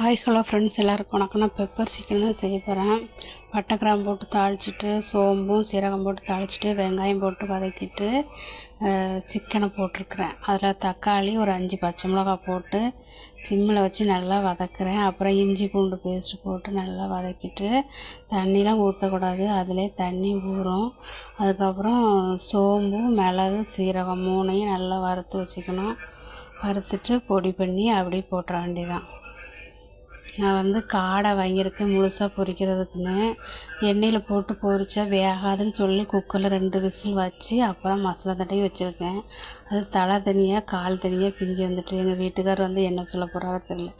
Hi hello friends எல்லாருக்கும் வணக்கம் நான் பெப்பர் சிக்கன் தான் செய்ய போகிறேன் பட்டை கிராம்பு போட்டு தாளிச்சிட்டு சோம்பும் சீரகம் போட்டு தாளிச்சிட்டு வெங்காயம் போட்டு வதக்கிட்டு சிக்கனை போட்டிருக்கிறேன். அதில் தக்காளி ஒரு அஞ்சு பச்சை மிளகா போட்டு சிம்மில் வச்சு நல்லா வதக்குறேன். அப்புறம் இஞ்சி பூண்டு பேஸ்ட்டு போட்டு நல்லா வதக்கிட்டு தண்ணிலாம் ஊற்றக்கூடாது அதிலே தண்ணி ஊறும். அதுக்கப்புறம் சோம்பு மிளகு சீரகம் மூணையும் நல்லா வறுத்து வச்சுக்கணும். வறுத்துட்டு பொடி பண்ணி அப்படியே போட்டுற வேண்டியதான் நான் வந்து காடை வாங்கியிருக்கேன் முழுசாக பொரிக்கிறதுக்குன்னு எண்ணெயில் போட்டு பொரித்தா வேகாதுன்னு சொல்லி குக்கரில் ரெண்டு விசில் வச்சு அப்புறம் மசாலா தடவி வச்சுருக்கேன். அது தலை தனியாக கால் தனியாக பிஞ்சு வந்துட்டு எங்கள் வீட்டுக்கார் வந்து என்ன சொல்ல போகிறாரோ தெரியல.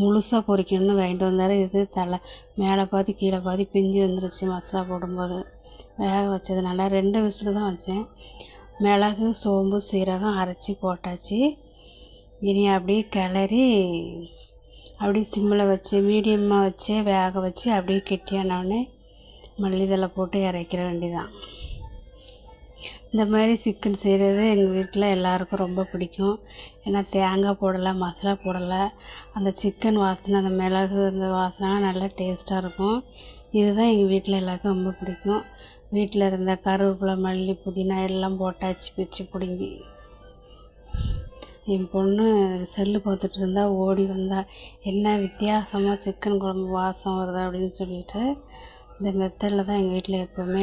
முழுசாக பொரிக்கணும்னு வாங்கிட்டு வந்தார். இது தலை மேலே பாதி கீழே பாதி பிஞ்சு வந்துருச்சு மசாலா போடும்போது. வேக வச்சதுனால ரெண்டு விசில் தான் வச்சேன். மிளகு சோம்பு சீரகம் அரைச்சி போட்டாச்சு. இனி அப்படியே கிளறி அப்படியே சிம்மில் வச்சு மீடியமாக வச்சு வேக வச்சு அப்படியே கெட்டியானோடனே மல்லிதழை போட்டு இறக்கிற வேண்டிதான். இந்த மாதிரி சிக்கன் செய்கிறது எங்கள் வீட்டில் எல்லாருக்கும் ரொம்ப பிடிக்கும். ஏன்னா தேங்காய் போடலை மசாலா போடலை. அந்த சிக்கன் வாசனை அந்த மிளகு அந்த வாசனை நல்லா டேஸ்ட்டாக இருக்கும். இதுதான் எங்கள் வீட்டில் எல்லாருக்கும் ரொம்ப பிடிக்கும். வீட்டில் இருந்த கருவேப்பிலை மல்லி புதினா எல்லாம் போட்டாச்சு பிச்சு பிடுங்கி என் பொண்ணு செல்லு பார்த்துட்டு இருந்தா ஓடி வந்தா என்ன வித்தியாசமாக சிக்கன் குழம்பு வாசம் வருது? அப்படின்னு சொல்லிட்டு இந்த மெத்தடில் தான் எங்கள் வீட்டில் எப்போவுமே